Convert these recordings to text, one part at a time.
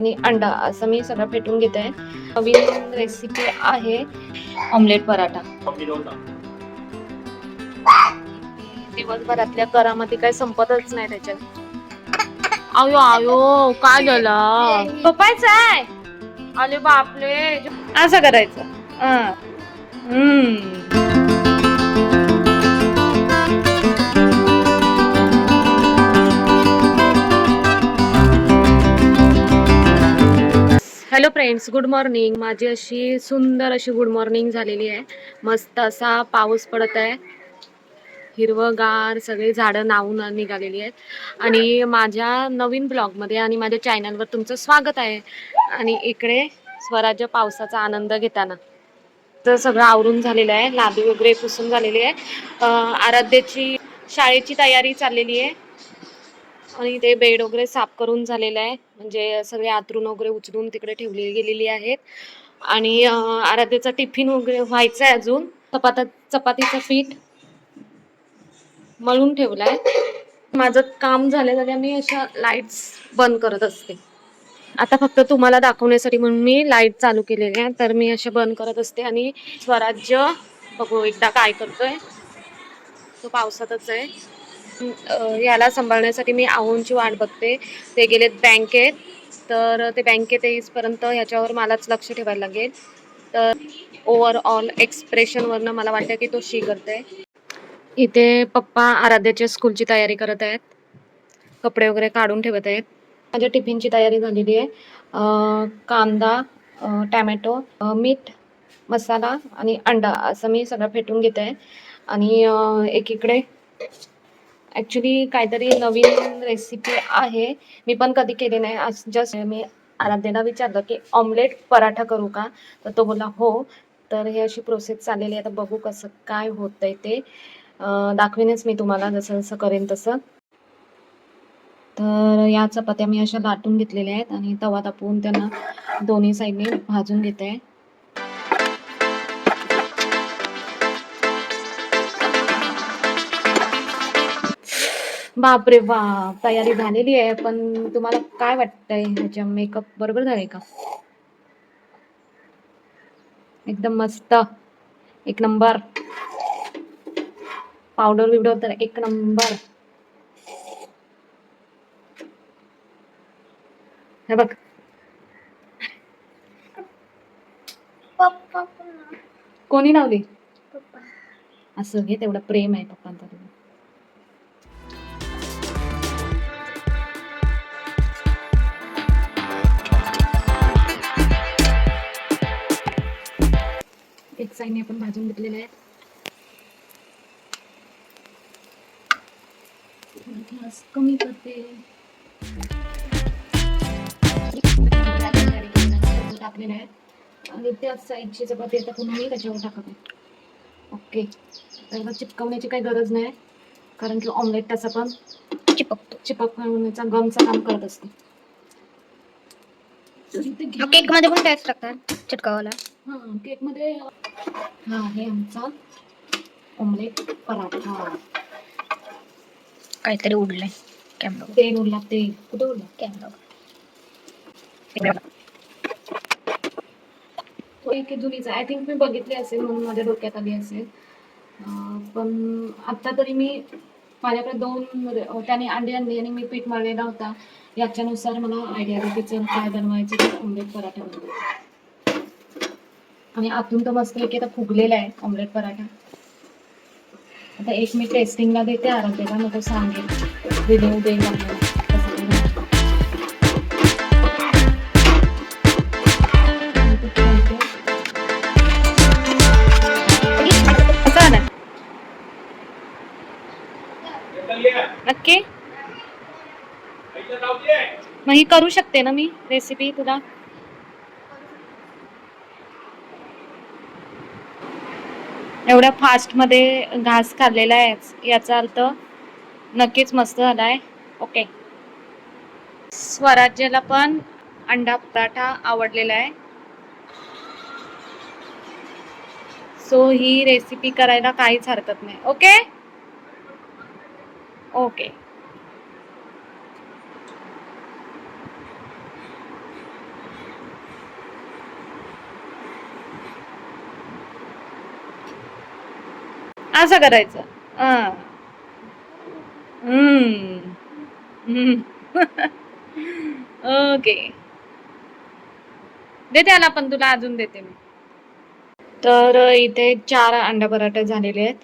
आणि अंडा असं मी सगळं फेटून घेत. आहे नवीन रेसिपी आहे ऑमलेट पराठा. दिवसभरातल्या करामध्ये काय संपतच नाही त्याच्यात. आयो आयो काय झालं? पपायचं आहे. अरे बापले असं करायचं. हम्म. हॅलो फ्रेंड्स गुड मॉर्निंग माझी अशी सुंदर अशी गुड मॉर्निंग झालेली आहे. मस्त असा पाऊस पडत आहे. हिरवंगार सगळी झाडं नावून निघालेली आहेत. आणि माझ्या नवीन ब्लॉगमध्ये आणि माझ्या चॅनलवर तुमचं स्वागत आहे. आणि इकडे स्वराज्य पावसाचा आनंद घेताना. तर सगळं आवरून झालेलं आहे. लादू वगैरे पुसून झालेली आहे. आराध्याची शाळेची तयारी चाललेली आहे. आणि ते बेड वगैरे साफ करून झालेलं आहे. म्हणजे सगळे आतरून वगैरे उचलून तिकडे ठेवली गेलेली आहेत. आणि आराध्याचा टिफिन वगैरे व्हायचा आहे अजून. चपाता चपातीचं पीठ मळून ठेवलाय. माझं काम झालं झाल्या मी अशा लाईट्स बंद करत असते. आता फक्त तुम्हाला दाखवण्यासाठी म्हणून मी लाइट चालू केलेली आहे. तर मी अशा बंद करत असते आणि स्वराज्य बघू एकदा काय करतोय. तो पावसातच आहे. याला सांभाळण्यासाठी मी आहोंची वाट बघते. ते गेलेत बँकेत. तर ते बँकेत येईपर्यंत ह्याच्यावर मलाच लक्ष ठेवायला लागेल. तर ओव्हरऑल एक्सप्रेशनवरनं मला वाटतं की तो शी करते इथे पप्पा आराध्याच्या स्कूलची तयारी करत आहेत. कपडे वगैरे काढून ठेवत आहेत. माझ्या टिफिनची तयारी झालेली आहे. कांदा टॅमॅटो मीठ मसाला आणि अंडा असं मी सगळं फेटून घेते. आणि एकीकडे ॲक्च्युली काहीतरी नवीन रेसिपी आहे. मी पण कधी केली नाही. आज जस्ट मी आराध्याला विचारलं की ऑमलेट पराठा करू का? तर तो बोला हो. तर हे अशी प्रोसेस चाललेली आहे. आता बघू कसं काय होतंय ते. दाखवीनच दाखवेनच मी तुम्हाला जसं जसं करेन तसं. तर या चपात्या मी अशा लाटून घेतलेल्या आहेत आणि तवा तापवून त्यांना दोन्ही साईडने भाजून घेते. बापरे बाप तयारी झालेली आहे पण तुम्हाला काय वाटतंय? ह्याच्या मेकअप बरोबर झाले का? एकदम मस्त. एक नंबर पावडर बिवडर तर एक नंबर हे बघ. पप्पा कोणी लावली? असं घे तेवढं प्रेम आहे पप्पांचा. एक साईडने आपण भाजून घेतलेले आहेत. गॅस कमी करते. टाकलेले आहेत. आणि त्याच साईडची चपाती आता पुन्हा मी त्याच्यावर टाकत. आहे ओके त्याला चिपकवण्याची काही गरज नाही. कारण की ऑमलेट त्याचा पण चिपकतो. चिपकवण्याचा गमचं काम करत असते. केकमध्ये पण टॅक्स टाकतात चिटकावाला हा केकमध्ये हा आहे आमचा ऑमलेट पराठा. काहीतरी उडलंय कॅमेरा तेल उरला तेल कुठे उरला? कॅमेरा तो एक जुनीचा आय थिंक मी बघितली असेल म्हणून माझ्या डोक्यात आली असेल. पण आता तरी मी माझ्याकडे दोन र- त्याने अंडे आणले आणि मी पीठ मळलेला होता. याच्यानुसार मला आयडिया आली की चल काय बनवायचं ते ऑमलेट पराठा बनवायचा आणि आतून तर मस्त एक आता फुगलेला आहे ऑमलेट पराठा. आता एक मी टेस्टिंगला देते आरोग्याला मग तो सांगेल. रिव्ह्यू देईल आपल्याला नक्की. मग ही करू शकते ना मी रेसिपी तुला? एवढ्या फास्टमध्ये घास खाल्लेला आहे. याचा अर्थ नक्कीच मस्त झाला आहे ओके स्वराज्याला पण अंडा पराठा आवडलेला आहे. सो ही रेसिपी करायला काहीच हरकत नाही. ओके ओके असं करायचं. हम्म. हम्म. ओके. देते आला पण तुला अजून देते मी. तर इथे चार अंडा पराठे झालेले आहेत.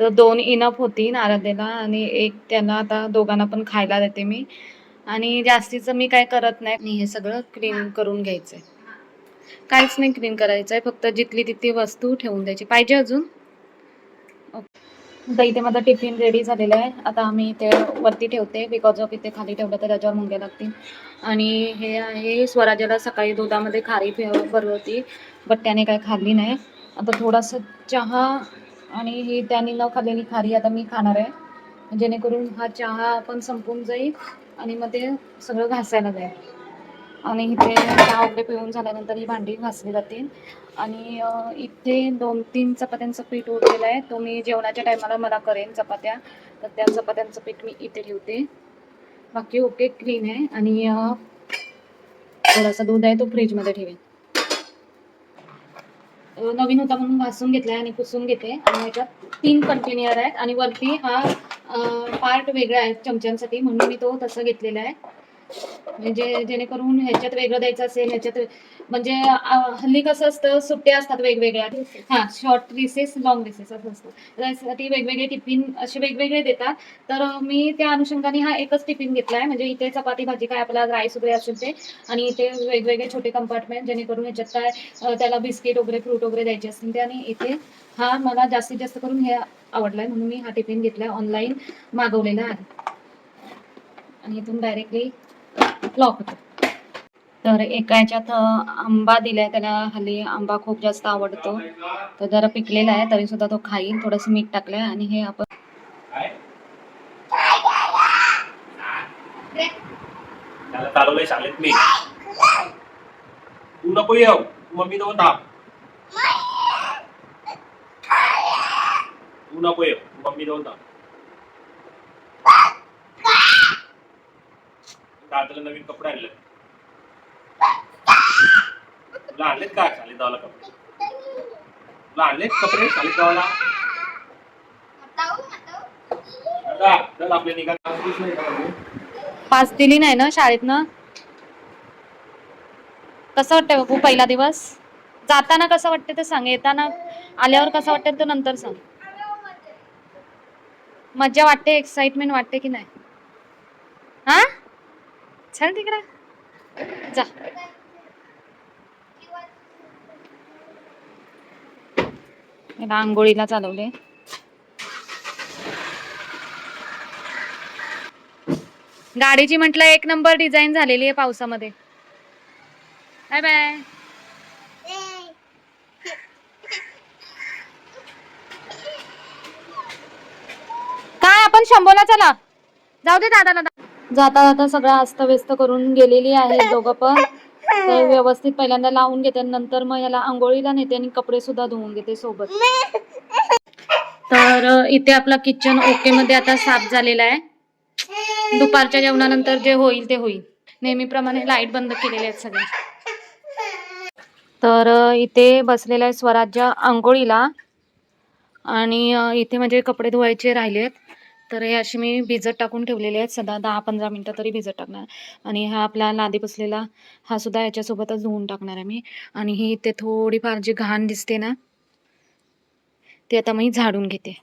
तर दोन इनफ होती आराध्याला आणि एक त्यांना आता दोघांना पण खायला देते मी. आणि जास्तीचं मी काय करत नाही. हे सगळं क्लीन करून घ्यायचंय. काहीच नाही क्लीन करायचंय. फक्त जिथली तिथली वस्तू ठेवून द्यायची. पाहिजे अजून? आता इथे माझा टिफिन रेडी झालेला आहे. आता आम्ही इथे वरती ठेवते. बिकॉज ऑफ इथे खाली ठेवलं तर त्याच्यावर मुंग्या लागतील. आणि हे आहे स्वराज्याला सकाळी दुधामध्ये खारी फे- होती बट त्याने काय खाल्ली नाही. आता थोडासा चहा आणि ही त्याने न खाल्लेली खारी आता मी खाणार आहे. जेणेकरून हा चहा पण संपून जाईल आणि मग ते सगळं घासायला जाईल. आणि इथे चहा वगैरे पिऊन झाल्यानंतर ही भांडी घासली जातील. आणि इथे दोन तीन चपात्यांचं पीठ उरलेलं आहे. तो मी जेवणाच्या टायमाला मला करेन चपात्या. तर त्या चपात्यांचं पीठ मी इथे ठेवते. बाकी ओके क्लीन आहे. आणि थोडासा दूध आहे तो फ्रीजमध्ये ठेवेन. नवीन होता म्हणून घासून घेतलाय आणि पुसून घेते. आणि याच्यात तीन कंटेनियर आहेत. आणि वरती हा पार्ट वेगळा आहे चमच्यांसाठी. म्हणून मी तो तसं घेतलेला आहे. म्हणजे जेणेकरून ह्याच्यात वेगळं द्यायचं असेल ह्याच्यात म्हणजे हल्ली कसं असतं सुट्ट्या असतात वेगवेगळ्या. हा शॉर्ट रिसेस लॉंग रिसेस असं असतं. त्यासाठी वेगवेगळे टिफिन असे वेगवेगळे देतात. तर मी त्या अनुषंगाने हा एकच टिफिन घेतलाय. म्हणजे इथे चपाती भाजी काय आपला राईस वगैरे असेल ते आणि इथे वेगवेगळे छोटे कंपार्टमेंट जेणेकरून ह्याच्यात काय त्याला बिस्किट वगैरे फ्रूट वगैरे द्यायचे असतील ते आणि इथे हा मला जास्तीत जास्त करून हे आवडलाय. म्हणून मी हा टिफिन घेतलाय ऑनलाईन मागवलेला आहे. आणि इथून डायरेक्टली लॉक होतो. तर एका याच्यात आंबा दिलाय त्याला हल्ली आंबा खूप जास्त आवडतो. तर जरा पिकलेला आहे तरी सुद्धा तो खाईल. थोडंसं मीठ टाकलंय आणि हे आपण चालवलंय मी तू नको येऊ. मम्मी जवळ थांब. तू नको येऊ. मम्मी जवळ थांब. दादाला नवीन कपडे आणले. तुला आणलेत का शाळेत जावाला कपडे? तुला आणलेत कपडे शाळेत जावाला दादा चल आपले निघा. पास दिली नाही ना शाळेतनं? कसं वाटतंय बाबू पहिला दिवस? जाताना कसं वाटतं ते सांग येताना आल्यावर कसं वाटतं ते नंतर सांग. मजा वाटते एक्साइटमेंट वाटते की नाही? हा? चल तिकडं. जा. आंघोळीला चालवले. गाडीची म्हटलं एक नंबर डिझाईन झालेली आहे पावसामध्ये. Bye bye. काय आपण शंभोला चला. जाऊ दे दादाला. जाता जाता सगळं अस्तव्यस्त करून गेलेली आहे दोघं पण. तर व्यवस्थित पहिल्यांदा लावून घेते नंतर मग याला आंघोळीला नेते आणि कपडे सुद्धा धुवून घेते सोबत. तर इथे आपला किचन ओके मध्ये आता साफ झालेला आहे. दुपारच्या जेवणानंतर जे होईल ते होईल. नेहमीप्रमाणे लाइट बंद केलेले आहेत सगळे तर इथे बसलेला आहे स्वराज्य आंघोळीला. आणि इथे म्हणजे कपडे धुवायचे राहिलेत. तर हे अशी मी भिजत टाकून ठेवलेले आहेत. सदा दहा पंधरा मिनटं तरी भिजत टाकणार. आणि हा आपला लादी बसलेला हा सुद्धा याच्यासोबतच धुवून टाकणार आहे मी. आणि ही इथे थोडीफार जी घाण दिसते ना ती आता मी झाडून घेते.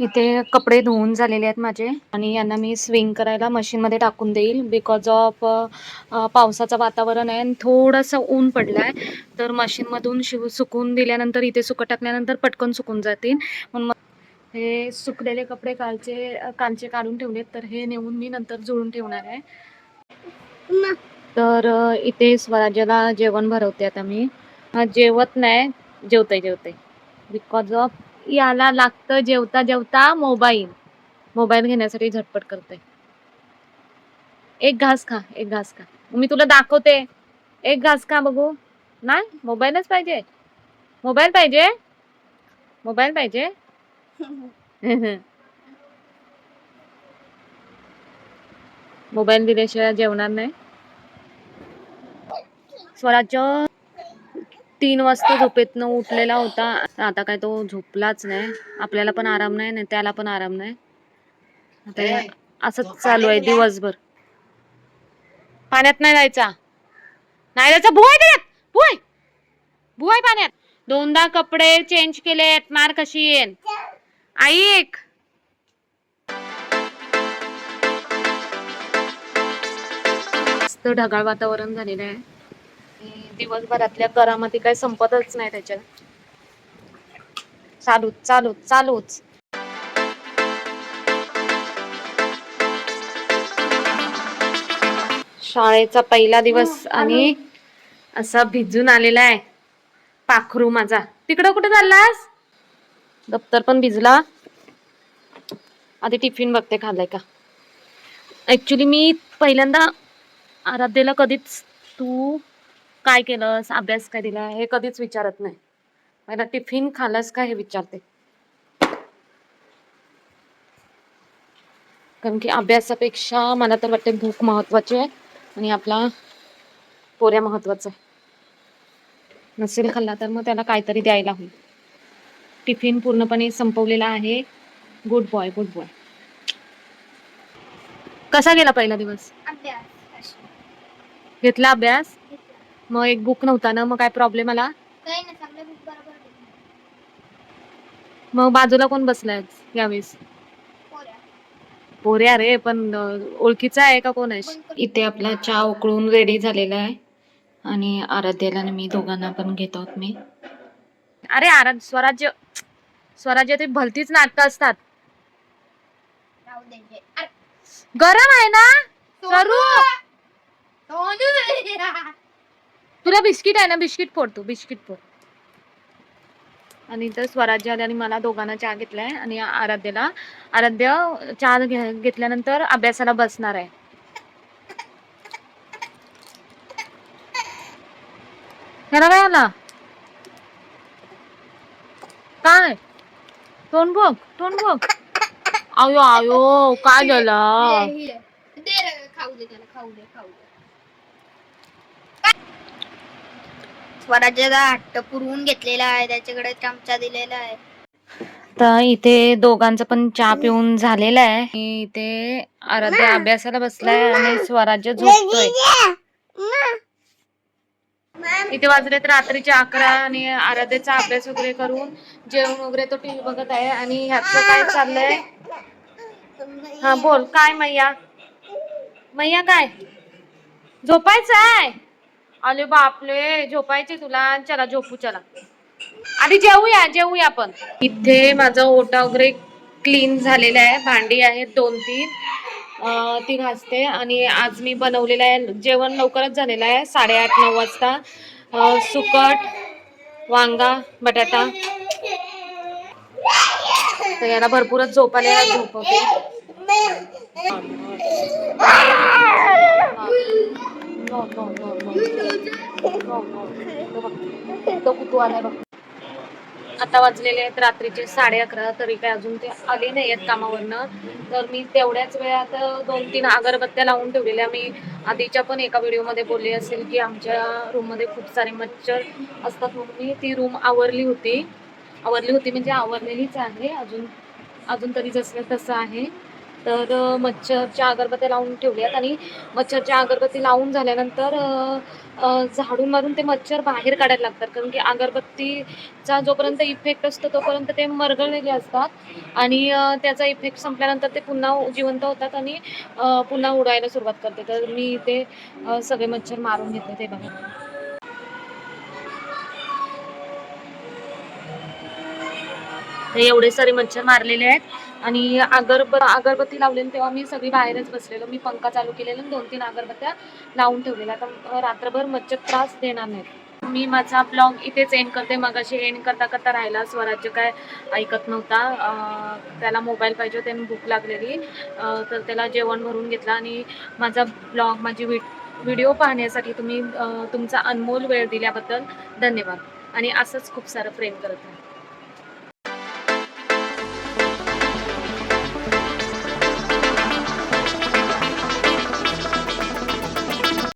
इथे कपडे धुवून झालेले आहेत माझे आणि यांना मी स्विंग करायला मशीनमध्ये टाकून देईल. बिकॉज ऑफ पावसाचं वातावरण आहे आणि थोडंसं ऊन पडलं आहे तर मशीनमधून शिव सुकून दिल्यानंतर इथे सुकं टाकल्यानंतर पटकन सुकून जातील. म्हणून मग हे सुकलेले कपडे कालचे कालचे काढून ठेवलेत तर हे नेऊन मी नंतर जुळून ठेवणार आहे. तर इथे स्वराज्याला जेवण भरवते आता मी. जेवत नाही जेवते जेवते. बिकॉज ऑफ याला लागतं जेवता जेवता मोबाईल. मोबाईल घेण्यासाठी झटपट करते एक घास खा एक घास खा. मी तुला दाखवते. एक घास खा बघू. नाही मोबाईलच पाहिजे. मोबाईल पाहिजे. मोबाईल पाहिजे. मोबाईल दिल्याशिवाय जेवणार नाही. स्वराज्य. तीन वाजता झोपेतनं उठलेला होता. आता काय तो झोपलाच नाही. आपल्याला पण आराम नाही आणि त्याला पण आराम नाही. आता असंच चालू आहे दिवसभर. पाण्यात नाही जायचा. नाही जायचा. भुवाय त्याच्यात भुवाय भुवाय पाण्यात. दोनदा कपडे चेंज केलेत मार कशी येईन? ऐक मस्त ढगाळ वातावरण झालेलं आहे. दिवसभरातल्या करामती काही संपतच नाही त्याच्यात. चालूच चालूच चालूच. शाळेचा पहिला दिवस आणि असा भिजून आलेला आहे. पाखरू माझा. तिकडं कुठे चाललास? दप्तर पण भिजला. आधी टिफिन बघते खाल्लाय का? ऍक्च्युली मी पहिल्यांदा आराध्यला कधीच तू काय केलंस? अभ्यास काय दिला? हे कधीच विचारत नाही. पहिला टिफिन खाल्लास का हे विचारते. कारण की अभ्यासापेक्षा मला तर वाटते भूक महत्वाची आहे आणि आपला पोऱ्या महत्त्वाचा आहे. नसेल खाल्ला तर मग त्याला काहीतरी द्यायला होईल. टिफिन पूर्णपणे संपवलेला आहे. गुड बॉय गुड बॉय कसा गेला पहिला दिवस? घेतला अभ्यास? मग एक बुक नव्हता ना मग काय प्रॉब्लेम आला? काही नाही चांगलं बुक बरोबर घेतलं. मग बाजूला कोण बसलाय यावेळेस? पोऱ्या. पोऱ्या रे पण अं, ओळखीचा आहे का कोण आहे? पण इथे आपला चहा उकळून रेडी झालेला आहे. आणि आराध्याला आणि मी दोघांना पण घेत आहोत मी. अरे आराध्य स्वराज्य स्वराज्य ते भलतीच नाटकं असतात. राहू दे जे. अरे, गरम आहे ना? सोनू. तुला बिस्किट आहे ना बिस्किट फोड तू बिस्किट फोड आणि तर स्वराज्य आले आणि मला दोघांना चहा घेतलाय आणि आराध्याला आराध्य चहा घेतल्यानंतर अभ्यासाला बसणार आहे ह्याला काय आला काय तोंड बघ तोंड बघ आयो आयो काय झालं हे. खाऊ दे त्याला खाऊ दे खाऊ दे स्वराज्याचा हट्ट पुरवून घेतलेला आहे त्याच्याकडे चमचा दिलेला आहे. तर इथे दोघांचं पण चहा पिऊन झालेला आहे. आणि इथे आराध्य अभ्यासाला बसलाय आणि स्वराज्य झोपतोय. इथे वाजलेत रात्रीचे अकरा आणि आराध्याचा अभ्यास वगैरे करून जेवण वगैरे तो टीव्ही बघत आहे आणि ह्याचं काय चाललंय? हा बोल. काय मैया? मैया काय? झोपायचं आहे? अरे बापले झोपायचे तुला चला झोपू चला. आधी जेवूया जेवूया आपण इथे माझा ओटा वगैरे क्लीन झालेला आहे भांडी आहेत दोन तीन ती घासते आणि आज मी बनवलेलं आहे जेवण लवकरच झालेलं आहे साडेआठ नऊ वाजता. सुकट वांगा बटाटा. तर याला भरपूरच झोपायला झोपवते. No, no, no, no, no no तो कुतू आलाय बघ आता वाजलेले आहेत रात्रीचे साडे अकरा तरी काय अजून ते आले नाही आहेत कामावरनं. तर मी तेवढ्याच वेळात दोन तीन अगरबत्त्या लावून ठेवलेल्या. मी आधीच्या पण एका व्हिडिओमध्ये बोलले असेल की आमच्या रूममध्ये खूप सारे मच्छर असतात म्हणून मी ती रूम आवरली होती. आवरली होती म्हणजे आवरलेलीच आहे. अजून अजून तरी जसं तसं आहे. तर मच्छरच्या अगरबत्त्या लावून ठेवल्यात आणि मच्छरच्या अगरबत्ती लावून झाल्यानंतर झाडून मारून ते मच्छर बाहेर काढायला लागतात. कारण की अगरबत्तीचा जोपर्यंत इफेक्ट असतो तोपर्यंत ते मरगळलेले असतात. आणि त्याचा इफेक्ट संपल्यानंतर ते पुन्हा जिवंत होतात आणि पुन्हा उडायला सुरुवात करते तर मी ते सगळे मच्छर मारून घेते ते बघा. हे एवढे सारे मच्छर मारलेले आहेत. आणि अगरब अगरबत्ती लावलेली तेव्हा मी सगळी बाहेरच बसलेलो. मी पंखा चालू केलेला आणि दोन तीन अगरबत्त्या लावून ठेवलेल्या. आता रात्रभर मच्छर त्रास देणार नाहीत. मी माझा ब्लॉग इथेच एंड करते. मग अशी एंड करता करता राहिला. स्वराज्य काय ऐकत नव्हता. त्याला मोबाईल पाहिजे होते भूक लागलेली. तर त्याला जेवण भरून घेतलं आणि माझा ब्लॉग माझी व्हिडिओ पाहण्यासाठी तुम्ही तुमचा अनमोल वेळ दिल्याबद्दल धन्यवाद. आणि असंच खूप सारं प्रेम करत राहा.